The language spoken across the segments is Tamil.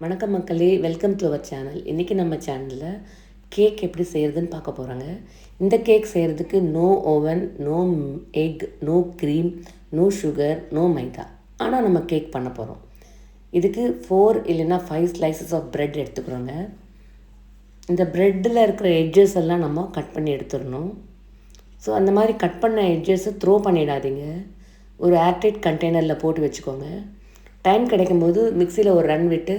வணக்கம் மக்களே வெல்கம் டு அவர் சேனல் இன்றைக்கி நம்ம சேனலில் கேக் எப்படி செய்கிறதுன்னு பார்க்க போகிறோங்க இந்த கேக் செய்கிறதுக்கு no oven no egg no cream no sugar no maida ஆனால் நம்ம கேக் பண்ண போகிறோம் இதுக்கு ஃபோர் இல்லைன்னா ஃபைவ் ஸ்லைசஸ் ஆஃப் ப்ரெட் எடுத்துக்கிறோங்க. இந்த ப்ரெட்டில் இருக்கிற எட்ஜஸ் எல்லாம் நம்ம கட் பண்ணி எடுத்துடணும். ஸோ அந்த மாதிரி கட் பண்ண எட்ஜஸை த்ரோ பண்ணிடாதீங்க. ஒரு ஏர்டைட் கண்டெய்னரில் போட்டு வச்சுக்கோங்க. டைம் கிடைக்கும்போது மிக்சியில் ஒரு ரன் விட்டு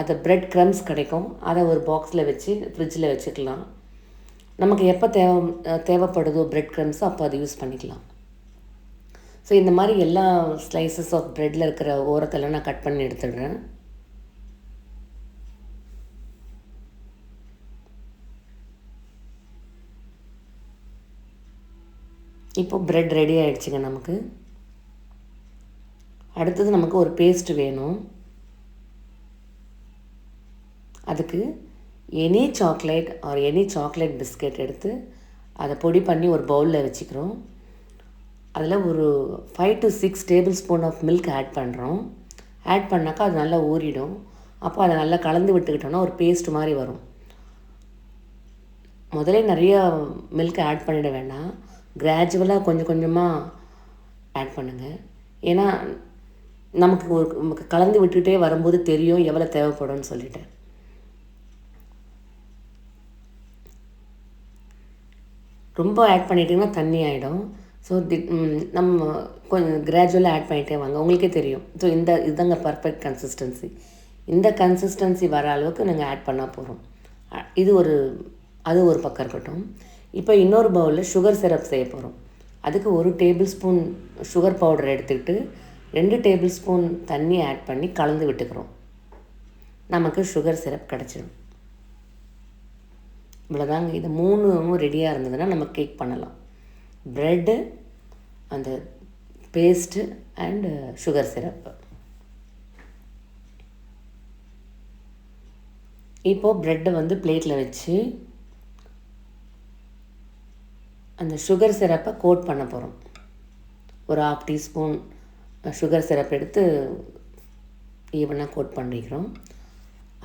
அதை ப்ரெட் க்ரம்ஸ் கிடைக்கும். அதை ஒரு பாக்ஸில் வச்சு ஃப்ரிட்ஜில் வச்சுக்கலாம். நமக்கு எப்போ தேவை தேவைப்படுதோ ப்ரெட் க்ரம்ஸோ அப்போ அதை யூஸ் பண்ணிக்கலாம். ஸோ இந்த மாதிரி எல்லா ஸ்லைசஸ் ஆஃப் ப்ரெட்டில் இருக்கிற ஓரத்தெல்லாம் நான் கட் பண்ணி எடுத்துடுறேன். இப்போ ப்ரெட் ரெடி ஆகிடுச்சிங்க நமக்கு. அடுத்தது நமக்கு ஒரு பேஸ்ட் வேணும். அதுக்கு any chocolate or any chocolate biscuit எடுத்து அதை பொடி பண்ணி ஒரு பவுலில் வச்சுக்கிறோம். அதில் ஒரு five to six tablespoon of milk add பண்ணுறோம் ஆட் பண்ணாக்கா அது நல்லா ஊறிடும். அப்போ அதை நல்லா கலந்து விட்டுக்கிட்டோன்னா ஒரு பேஸ்ட் மாதிரி வரும். முதலே நிறைய மில்க் ஆட் பண்ணிட வேண்டாம். கிராஜுவலாக கொஞ்சம் கொஞ்சமாக ஆட் பண்ணுங்கள் ஏன்னா நமக்கு ஒரு நமக்கு கலந்து விட்டுக்கிட்டே வரும்போது தெரியும் எவ்வளோ தேவைப்படும்னு சொல்லிட்டேன் ரொம்ப ஆட் பண்ணிட்டிங்கன்னா தண்ணி ஆகிடும் ஸோ தி நம்ம கொஞ்சம் கிராஜுவலாக ஆட் பண்ணிகிட்டே வாங்க. உங்களுக்கே தெரியும். ஸோ இந்த இதுதாங்க பர்ஃபெக்ட் கன்சிஸ்டன்சி இந்த கன்சிஸ்டன்சி வர அளவுக்கு நாங்கள் ஆட் பண்ணால் போகிறோம் இது ஒரு அது ஒரு பக்கம் இருக்கட்டும். இப்போ இன்னொரு பவுலில் சுகர் சிரப் செய்ய போகிறோம் அதுக்கு ஒரு டேபிள் ஸ்பூன் சுகர் பவுடர் எடுத்துக்கிட்டு ரெண்டு டேபிள் ஸ்பூன் தண்ணி ஆட் பண்ணி கலந்து விட்டுக்கிறோம். நமக்கு சுகர் சிரப் கிடச்சிடும் இவ்வளோதாங்க இது மூணும் ரெடியாக இருந்ததுன்னா நம்ம கேக் பண்ணலாம். ப்ரெட்டு அந்த பேஸ்ட்டு அண்டு சுகர் சிரப்பு இப்போது ப்ரெட்டை வந்து பிளேட்டில் வச்சு அந்த சுகர் சிரப்பை கோட் பண்ண போகிறோம் ஒரு ஆஃப் டீஸ்பூன் சுகர் சிரப் எடுத்து ஈவனாக கோட் பண்ணிக்கிறோம்.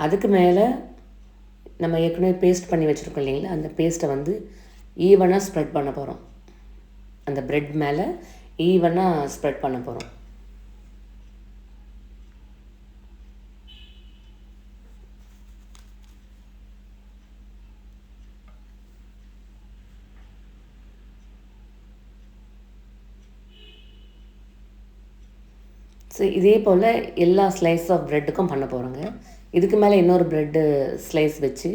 அதுக்கு மேலே நம்ம ஏற்கனவே பேஸ்ட் பண்ணி வச்சுருக்கோம் இல்லைங்களா? அந்த பேஸ்ட்டை வந்து ஈவனாக ஸ்ப்ரெட் பண்ண போகிறோம் அந்த ப்ரெட் மேலே ஈவனாக ஸ்ப்ரெட் பண்ண போகிறோம் ஸோ இதே போல் எல்லா ஸ்லைஸ் ஆஃப் ப்ரெட்டுக்கும் பண்ண போகிறோங்க இதுக்கு மேலே இன்னொரு ப்ரெட்டு ஸ்லைஸ் வச்சு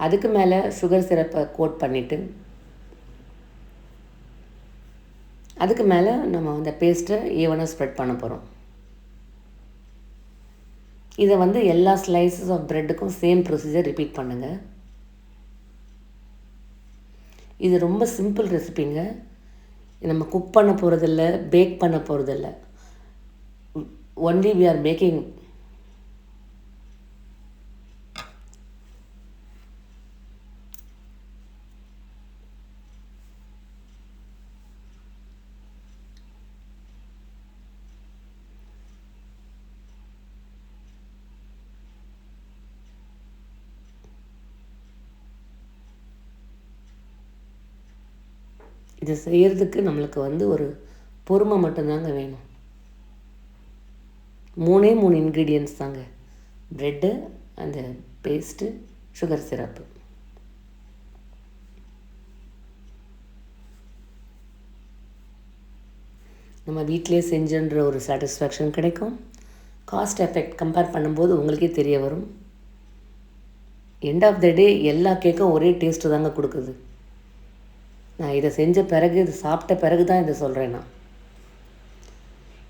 அதுக்கு மேலே சுகர் சிரப்பை கோட் பண்ணிவிட்டு அதுக்கு மேலே நம்ம அந்த பேஸ்ட்டை ஈவனாக ஸ்ப்ரெட் பண்ண போகிறோம் இதை வந்து எல்லா ஸ்லைசஸ் ஆஃப் ப்ரெட்டுக்கும் சேம் ப்ரொசீஜர் ரிப்பீட் பண்ணுங்கள் இது ரொம்ப சிம்பிள் ரெசிபிங்க நம்ம குக் பண்ண போகிறதில்ல பேக் பண்ண போகிறதில்ல ஒன்லி வி ஆர் மேக்கிங் இது செய்கிறதுக்கு நம்மளுக்கு வந்து ஒரு பொறுமை மட்டும்தாங்க வேணும். மூணே மூணு இன்க்ரீடியன்ஸ் தாங்க. ப்ரெட்டு அந்த பேஸ்ட்டு சுகர் சிரப்பு நம்ம வீட்டிலே செஞ்சுன்ற ஒரு சாட்டிஸ்ஃபேக்ஷன் கிடைக்கும். காஸ்ட் எஃபெக்ட் கம்பேர் பண்ணும்போது உங்களுக்கே தெரிய வரும். எண்ட் ஆஃப் த டே எல்லா கேக்கும் ஒரே டேஸ்ட்டு தாங்க கொடுக்குது. நான் இதை செஞ்ச பிறகு இது சாப்பிட்ட பிறகு தான் இதை சொல்கிறேன் நான்.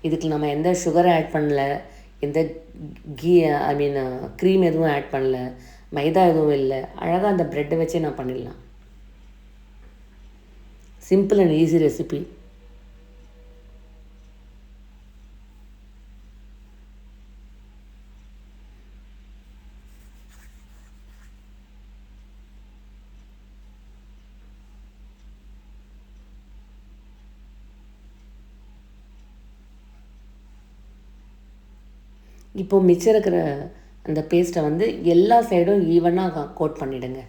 இதுக்கு நம்ம எந்த சுகரை ஆட் பண்ணல எந்த கீ ஐ மீன் க்ரீம் எதுவும் ஆட் பண்ணல மைதா எதுவும் இல்லை. அழகாக அந்த ப்ரெட்டை வச்சே நான் பண்ணிடலாம். சிம்பிள் அண்ட் ஈஸி ரெசிபி இப்போது மிச்சம் இருக்கிற அந்த பேஸ்ட்டை வந்து எல்லா சைடும் ஈவனாக கோட் பண்ணிவிடுங்க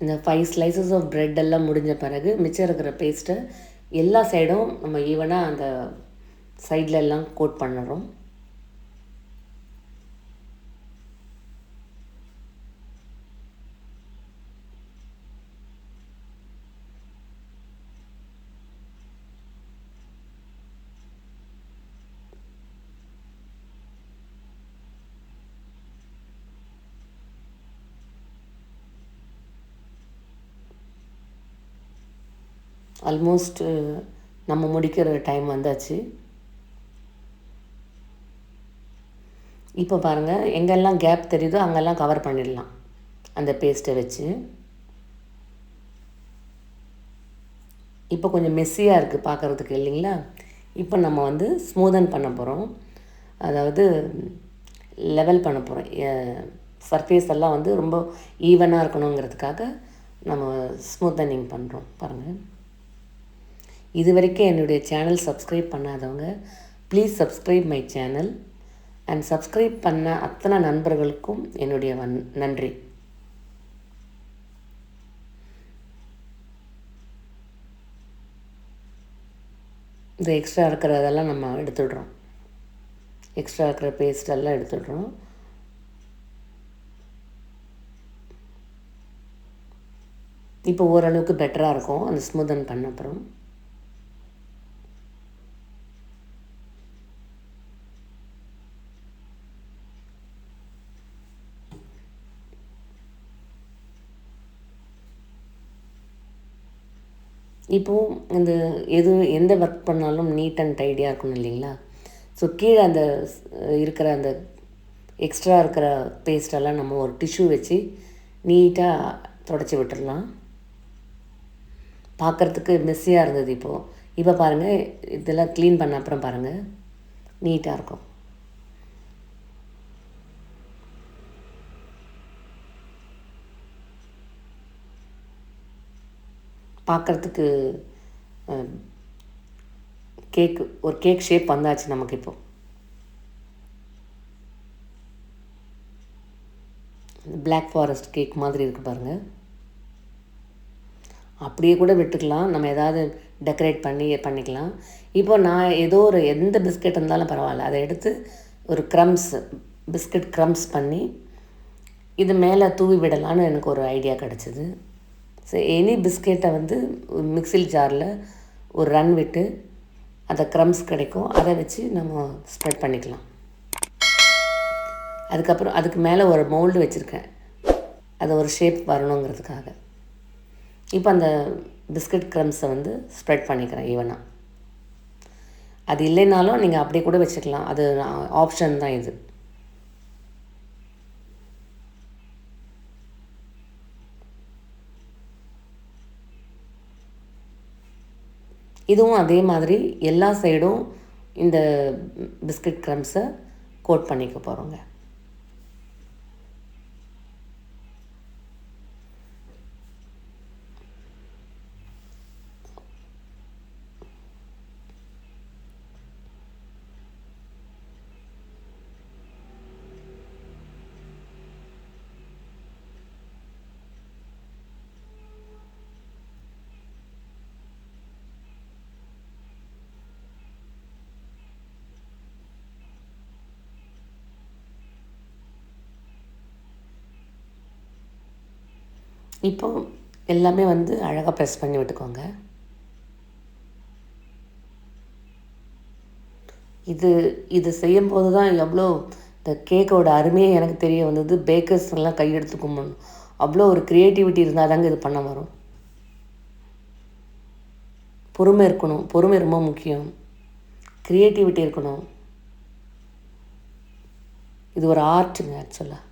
இந்த ஃபைவ் ஸ்லைசஸ் ஆஃப் ப்ரெட் எல்லாம் முடிஞ்ச பிறகு மிச்சம் இருக்கிற பேஸ்ட்டை எல்லா சைடும் நம்ம ஈவனாக அந்த சைடில் எல்லாம் கோட் பண்ணுறோம் ஆல்மோஸ்ட் uh, நம்ம முடிக்கிற டைம் வந்தாச்சு. இப்போ பாருங்கள் எங்கெல்லாம் கேப் தெரியுதோ அங்கெல்லாம் கவர் பண்ணிடலாம். அந்த பேஸ்ட்டை வச்சு. இப்போ கொஞ்சம் மெஸ்ஸியாக இருக்குது பார்க்குறதுக்கு இல்லைங்களா? இப்போ நம்ம வந்து ஸ்மூதன் பண்ண போகிறோம் அதாவது லெவல் பண்ண போகிறோம் சர்ஃபேஸ் எல்லாம் வந்து ரொம்ப ஈவனாக இருக்கணுங்கிறதுக்காக நம்ம ஸ்மூத்தனிங் பண்ணுறோம் பாருங்கள் இது வரைக்கும் என்னுடைய சேனல் சப்ஸ்கிரைப் பண்ணாதவங்க please subscribe my channel and subscribe பண்ண அத்தனை நண்பர்களுக்கும் என்னுடைய வன் நன்றி. இந்த எக்ஸ்ட்ரா இருக்கிறதெல்லாம் நம்ம எடுத்துடுறோம். எக்ஸ்ட்ரா இருக்கிற பேஸ்ட் எல்லாம் எடுத்துடுறோம். இப்போ ஓரளவுக்கு பெட்டராக இருக்கும். அந்த ஸ்மூதன் பண்ண அப்புறம். இப்போது இந்த எது எந்த ஒர்க் பண்ணாலும் நீட் அண்ட் டைடியாக இருக்கணும் இல்லைங்களா? ஸோ கீழே அந்த இருக்கிற அந்த எக்ஸ்ட்ரா இருக்கிற பேஸ்டெல்லாம் நம்ம ஒரு டிஷ்யூ வச்சு நீட்டாக தொடச்சி விட்டுடலாம் பார்க்குறதுக்கு மெஸ்ஸியாக இருந்தது இப்போது இப்போ பாருங்கள் இதெல்லாம் க்ளீன் பண்ண அப்புறம் பாருங்கள் நீட்டாக இருக்கும். பார்க்குறதுக்கு கேக்கு ஒரு கேக் ஷேப் வந்தாச்சு நமக்கு இப்போது பிளாக் ஃபாரஸ்ட் கேக் மாதிரி இருக்குது பாருங்கள் அப்படியே கூட விட்டுக்கலாம். நம்ம ஏதாவது டெக்கரேட் பண்ணி பண்ணிக்கலாம். இப்போ நான் ஏதோ ஒரு எந்த பிஸ்கெட் இருந்தாலும் பரவாயில்ல. அதை எடுத்து ஒரு க்ரம்ஸ் பிஸ்கட் க்ரம்ஸ் பண்ணி இது மேலே தூவி விடலான்னு எனக்கு ஒரு ஐடியா கிடச்சிது. ஸோ எனி பிஸ்கெட்டை வந்து மிக்சில் ஜாரில் ஒரு ரன் விட்டு அந்த க்ரம்ஸ் கிடைக்கும். அதை வச்சு நம்ம ஸ்ப்ரெட் பண்ணிக்கலாம். அதுக்கப்புறம் அதுக்கு மேலே ஒரு மோல்டு வச்சுருக்கேன். அது ஒரு ஷேப் வரணுங்கிறதுக்காக. இப்போ அந்த பிஸ்கட் க்ரம்ஸை வந்து ஸ்ப்ரெட் பண்ணிக்கிறேன் ஈவனாக அது இல்லைனாலும் நீங்கள் அப்படியே கூட வச்சுக்கலாம். அது ஆப்ஷன் தான் இது. இதுவும் அதே மாதிரி எல்லா சைடும் இந்த பிஸ்கட் க்ரம்ஸை கோட் பண்ணிக்க போகிறோங்க இப்போ எல்லாமே வந்து அழகாக ப்ரெஸ் பண்ணி விட்டுக்கோங்க. இது இது செய்யும்போது தான் எவ்வளோ இந்த கேக்கோட அருமையே எனக்கு தெரிய வந்தது. பேக்கர்ஸ் எல்லாம் கையெடுத்து கும்பிடணும் அவ்வளோ ஒரு க்ரியேட்டிவிட்டி இருந்தால் தாங்க இது பண்ண வரும். பொறுமை இருக்கணும். பொறுமை ரொம்ப முக்கியம். க்ரியேட்டிவிட்டி இருக்கணும். இது ஒரு ஆர்ட்டுங்க ஆக்சுவலாக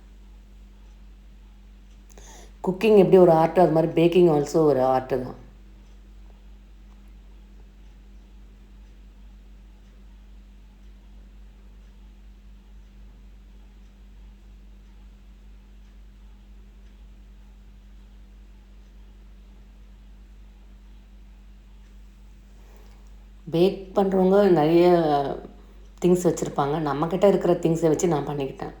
குக்கிங் எப்படி ஒரு ஆர்ட் அது மாதிரி பேக்கிங் ஆல்சோ ஒரு ஆர்ட்டு தான். பேக் பண்ணுறவங்க நிறைய திங்ஸ் வச்சுருப்பாங்க. நம்மக்கிட்ட இருக்கிற திங்ஸை வச்சு நான் பண்ணிக்கிட்டேன்.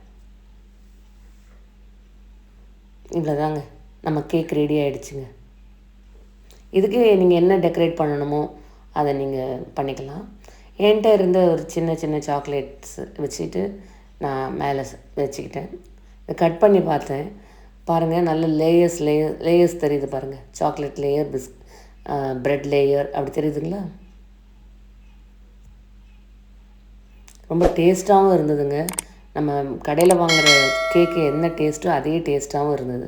இவ்வளோதாங்க நம்ம கேக் ரெடி ஆகிடுச்சுங்க இதுக்கு நீங்கள் என்ன டெக்கரேட் பண்ணணுமோ அதை நீங்கள் பண்ணிக்கலாம். என்கிட்ட இருந்த ஒரு சின்ன சின்ன சாக்லேட்ஸ் வச்சுட்டு நான் மேலே வச்சுக்கிட்டேன். இதை கட் பண்ணி பார்த்தேன். பாருங்கள் நல்ல லேயர்ஸ் லேயர் லேயர்ஸ் தெரியுது பாருங்கள் சாக்லேட் லேயர் பிஸ் ப்ரெட் லேயர் அப்படி தெரியுதுங்களா? ரொம்ப டேஸ்ட்டாகவும் இருந்ததுங்க. நம்ம கடையில் வாங்குகிற கேக்கு என்ன டேஸ்ட்டோ அதே டேஸ்ட்டாகவும் இருந்தது.